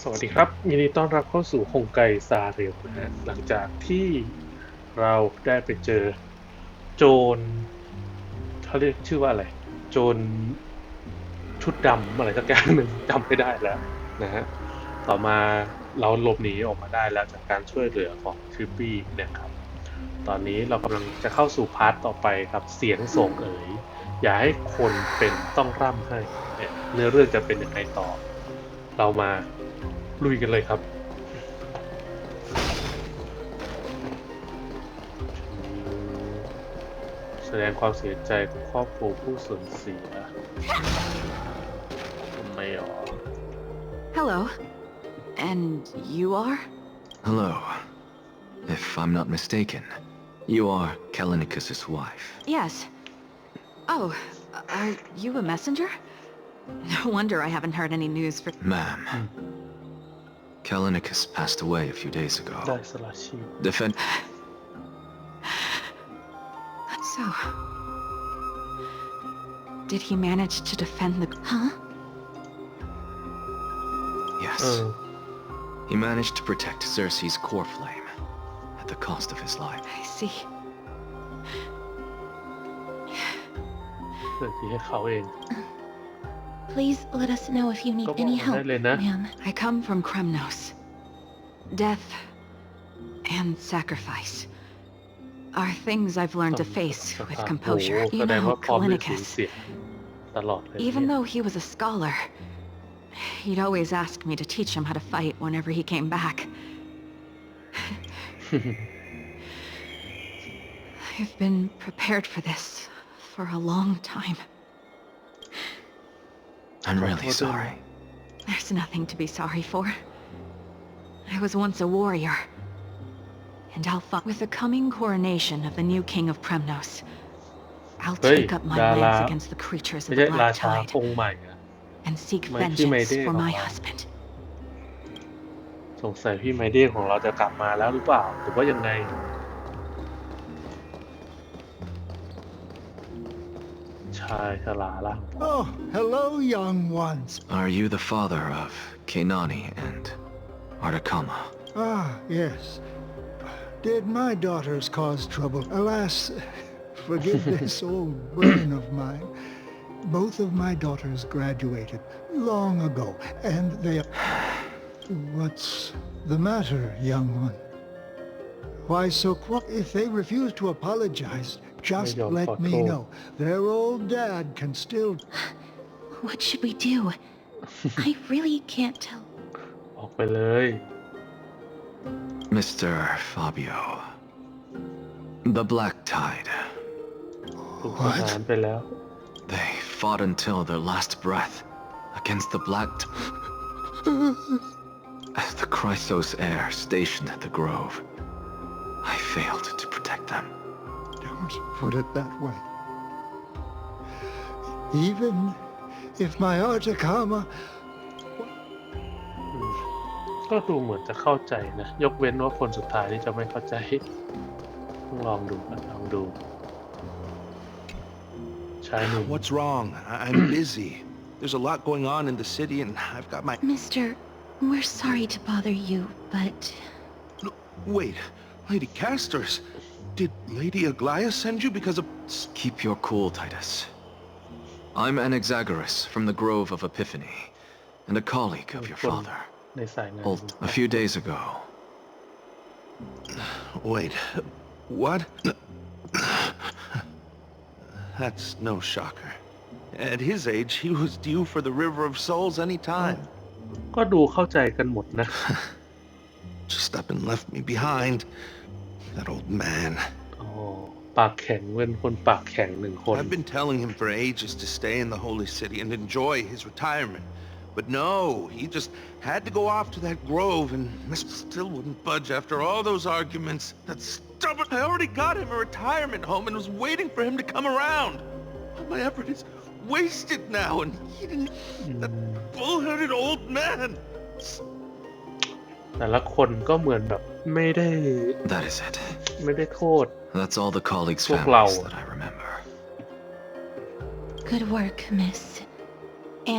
สวัสดีครับยินดีต้อนรับเข้าสู่ฮงไกซาเรียลนะฮะหลังจากที่เราได้ไปเจอโจรเขาเรียกชื่อว่าอะไร โจรชุดดำอะไรสักอย่างหนึ่งจำไม่ได้แล้วนะฮะต่อมาเราหลบหนีออกมาได้แล้วจากการช่วยเหลือของทริปปี้นะครับ ตอนนี้เรากำลังจะเข้าสู่พาร์ทต่อไปครับเสียงส่งเอ๋ยอย่าให้คนเป็นต้องร่ำให้เนื้อเรื่องจะเป็นยังไงต่อ เรามา ลุยกันเลยครับแสดงความเสียใจกับครอบครัวผู้สูญเสียทำไมหรอ Hello. And you are? Hello. If I'm not mistaken, you are Kalinicus's wife. Yes. Oh, are you a messenger? No wonder I haven't heard any news for... Ma'am. Kalinicus passed away a few days ago. Defend. So. Did he manage to defend the. Huh? Yes. Oh. He managed to protect Cersei's core flame at the cost of his life. I see. Please let us know if you need Go any on, help, Elena. ma'am. I come from Kremnos. Death and sacrifice are things I've learned to face ส with ถาน composure. โอ้โห You แสดง know, ว่าพร้อมที่จะสูญ Kalinicus. เสียตลอดเลย Even เนี่ย though he was a scholar, he'd always ask me to teach him how to fight whenever he came back. I've been prepared for this for a long time. I'm Oh, really well done. sorry. There's nothing to be sorry for. I was once a warrior. And I'll fight with the coming coronation of the new king of Premnos. I'll Hey, take up my Dala. lance against the creatures ไม่ of ใช่ the รา Black ชา Tide องค์ใหม่อะ and seek My vengeance teammate for my did. husband. สงสัยพี่ไมเดนของเราจะกลับมาแล้วหรือเปล่า หรือว่ายังไง ชายชราละ Oh, hello, young ones. Are you the father of Kenani and Artakama? Ah, yes. Did my daughters cause trouble? Alas, forgive this old brain of mine. Both of my daughters graduated long ago, and they... What's the matter, young one? Why so quiet? If they refuse to apologize, just They don't let me fuck know. Their old dad can still... What should we do? I really can't tell. ออกไปเลย Mr. Fabio. The Black Tide. ถูกทหารไปแล้ว They fought until their last breath against the Black T- As the Chrysos heir stationed at the Grove, I failed to protect them. Don't put it that way. Even if my Artakama ก็ดูเหมือนจะเข้าใจนะ ยกเว้นว่าคนสุดท้ายที่จะไม่เข้าใจ ต้องลองดูกันลองดู ชายหนุ่ม What's wrong? I- I'm busy. There's a lot going on in the city, and I've got my. Mister, we're sorry to bother you, but Wait, Lady Casters. Did Lady Aglaya send you because of. Keep your cool, Titus. I'm Anaxagoras from the Grove of Epiphany, and a colleague of your father. ในสายงาน Well, a few days ago, Wait, what? That's no shocker. At his age, he was due for the River of Souls any time. ก็ดูเข้าใจกันหมดนะ Just up and left me behind. That old man. โอ้ปากแข็งเป็นคนปากแข็งหนึ่งคน I've been telling him for ages to stay in the holy city and enjoy his retirement. But no, he just had to go off to that grove and still wouldn't budge after all those arguments. That stubborn... I already got him a retirement home and was waiting for him to come around. All my effort is wasted now and he didn't... That bullheaded old man. แต่ละคนก็เหมือนแบบ ไม่ได้ that is it. ไม่ได้โทษ That's all the colleagues' Well, families flower. that I remember. good work, miss.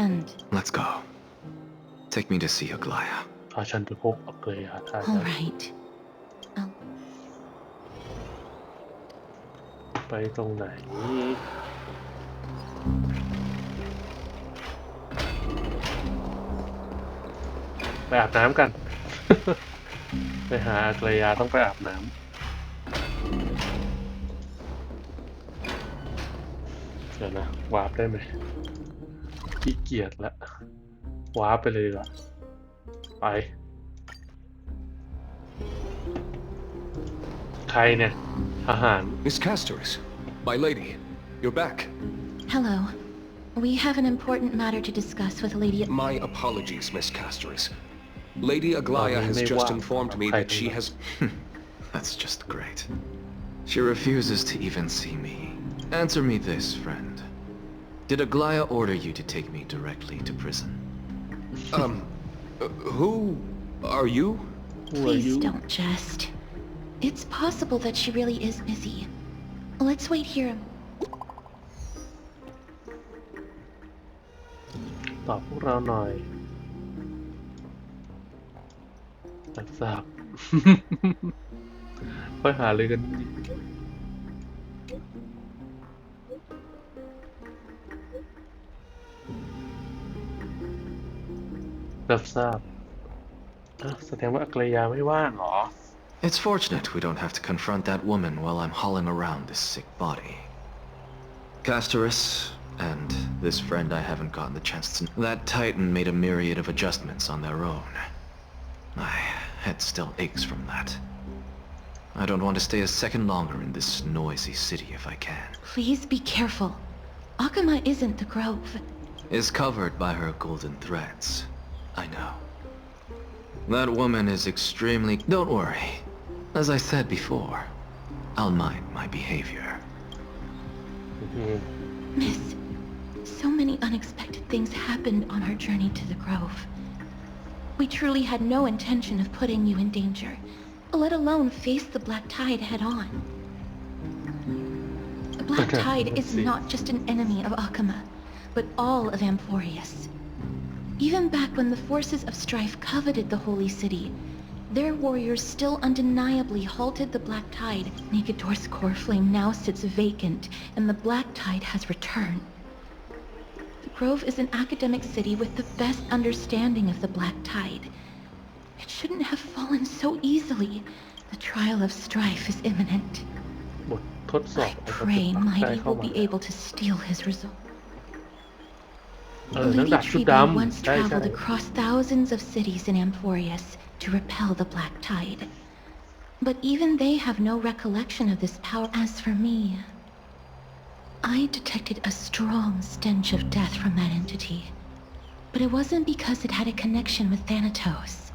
And Let's go. Take me to see Aglaya. พาฉันไปพบอักเกยาได้ All นะ right. I'll ไปตรงไหน ไปอาบน้ำกัน ไปหาอักเกยาต้องไปอาบน้ำเดี๋ยวนะ วาร์ปได้ไหมขี้เกียจละ วาร์ปไปเลยดีกว่ะไป ใครเนี่ย ทหาร Miss Castoris, my lady, you're back. Hello. We have an important matter to discuss with Lady... My apologies, Miss Castoris. Lady Aglaya has just informed me that she has... That's just great. She refuses to even see me. Answer me this, friend. Did Aglaya order you to take me directly to prison? Um, uh, who are you? Who are Please you? don't jest. It's possible that she really is busy. Let's wait here. ตอ บพวกเราหน่อยรับทราบ ค่อยหาเลยกันรับทราบอ่ะแสดงว่าอักรยาไม่ว่างเหรอ It's fortunate we don't have to confront that woman while I'm hauling around this sick body. Castoris, and this friend I haven't gotten the chance to... That Titan made a myriad of adjustments on their own. My head still aches from that. I don't want to stay a second longer in this noisy city if I can. Please be careful. Akuma isn't the Grove. Is covered by her golden threads. I know. That woman is extremely... Don't worry. As I said before, I'll mind my behavior. Miss, so many unexpected things happened on our journey to the Grove. We truly had no intention of putting you in danger, let alone face the Black Tide head on. The Black Okay, Tide is see. not just an enemy of Akama, but all of Amphorius. Even back when the forces of strife coveted the Holy City, their warriors still undeniably halted the Black Tide. Negador's core flame now sits vacant, and the Black Tide has returned. The Grove is an academic city with the best understanding of the Black Tide. It shouldn't have fallen so easily. The trial of strife is imminent. บททดสอบ I เอา pray ได้ Mighty เข้า will มา be able to steal his result. เออนัก Lady ดาบชุด Trebe ดำ once ใช่ใช่ traveled across thousands of cities in Amphorius to repel the Black Tide. But even they have no recollection of this power. As for me, I detected a strong stench of death from that entity. But it wasn't because it had a connection with Thanatos.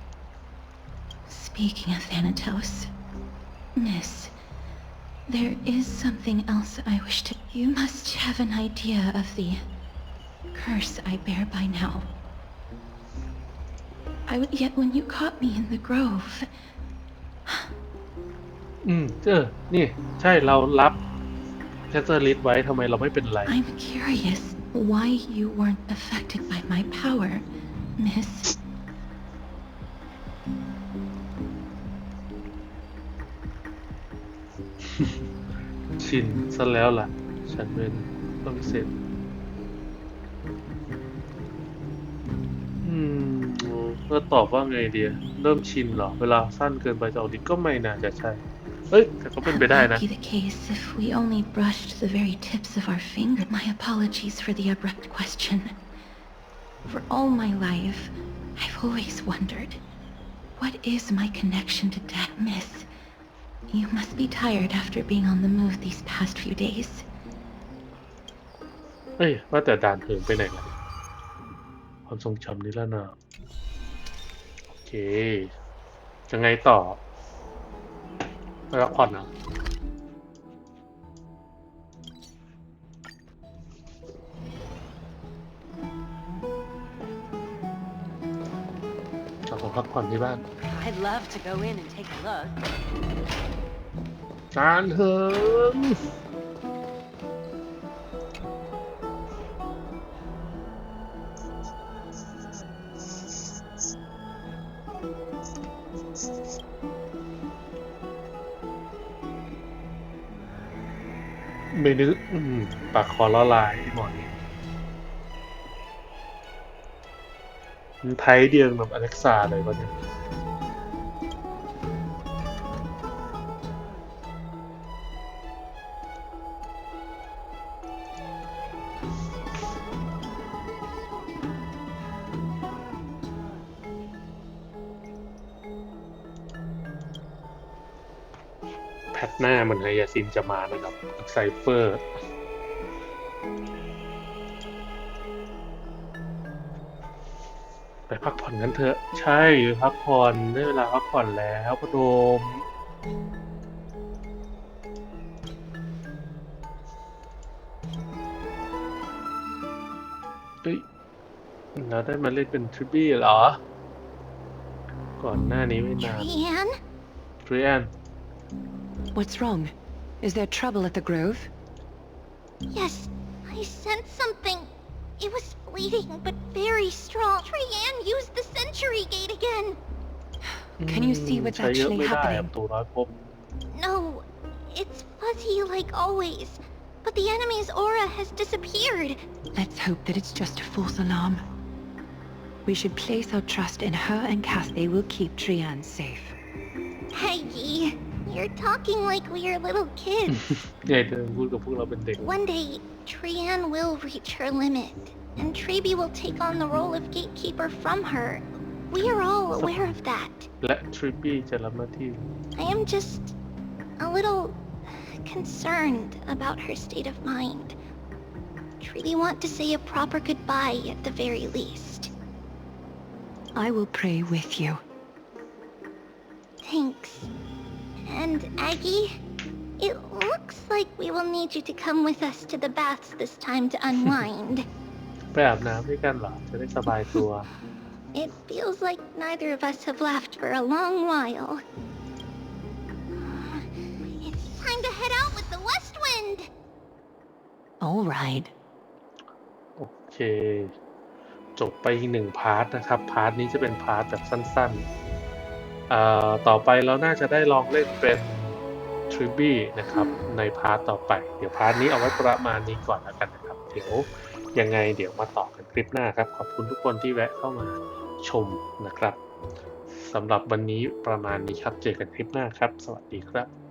Speaking of Thanatos, Miss, there is something else I wish to... You must have an idea of the curse I bear by now. I would yet when you caught me in the grove, อืมเออ นี่ ใช่เรารับ แคสเซอร์ลิสไว้ทำไมเราไม่เป็นไร I'm curious why you weren't affected by my power, Miss. ชินซะแล้วล่ะ ฉันเป็นต้องเสร็จอืมเราตอบว่าไงเดีย เริ่มชินเหรอ เวลาสั้นเกินไปจะออกดิก็ไม่น่าจะใช่ เอ้ย แต่ก็เป็นไปได้ That นะ might be the case if we only brushed the very tips of our finger. My apologies for the abrupt question. For all my life, I've always wondered, what is my connection to death, Miss? You must be tired after being on the move these past few days. เอ้ย ว่าแต่ด่านเถิงไปไหนล่ะความทรงจำนี้แล้วนะโอเคจะไงต่อ ไปพักผ่อนนะกลับมาพักผ่อนที่บ้าน I'd love to go in and take a look. การเถิง เม่นึกปากคอละลายไอ้หมอนี่มันไทยเดียวกับอเล็กซ่าเลยวะเนี่ย แพทหน้าเหมือนไฮยาซินจะมานะครับไซเฟอร์ไปพักผ่อนกันเถอะ ใช่พักผ่อนได้เวลาพักผ่อนแล้วพอโดมเฮ้ยเราได้มาเล่นเป็นทริปปี้เหรอ ก่อนหน้านี้ไม่นาน Trian? ทริแอน What's wrong? Is there trouble at the Grove? Yes, I sensed something. It was fleeting, but very strong. Trian used the Century Gate again. Can you see what's ใช้เยอะ actually ไม่ได้อะ happening? ประตูน้อยพบ No, it's fuzzy like always. But the enemy's aura has disappeared. Let's hope that it's just a false alarm. We should place our trust in her and Cathay will keep Trian safe. Peggy, you're talking like we're little kids. ใหญ่เดินพูดกับพวกเราเป็นเด็ก One day, Trian will reach her limit, and Trebi will take on the role of gatekeeper from her. We are all aware of that. และทริปปี้จะรับหน้าที่ I am just a little concerned about her state of mind. Treaty want to say a proper goodbye at the very least. I will pray with you. Thanks. And Aggie, it looks like we will need you to come with us to the baths this time to unwind. ไปอาบน้ำด้วยกันเหรอ จะได้สบายตัว it feels like neither of us have laughed for a long while. It's time to head out with the west wind! All right. โอเค จบไปอีกหนึ่งพาร์ทนะครับ พาร์ทนี้จะเป็นพาร์ทแบบสั้นๆอ่า ต่อไปเราน่าจะได้ลองเล่นเป็นทริบี้นะครับในพาร์ทต่อไป เดี๋ยวพาร์ทนี้เอาไว้ประมาณนี้ก่อนแล้วกันนะครับ เดี๋ยวยังไงเดี๋ยวมาต่อกันคลิปหน้าครับ ขอบคุณทุกคนที่แวะเข้ามาชมนะครับสำหรับวันนี้ประมาณนี้ครับ เจอกันคลิปหน้าครับ สวัสดีครับ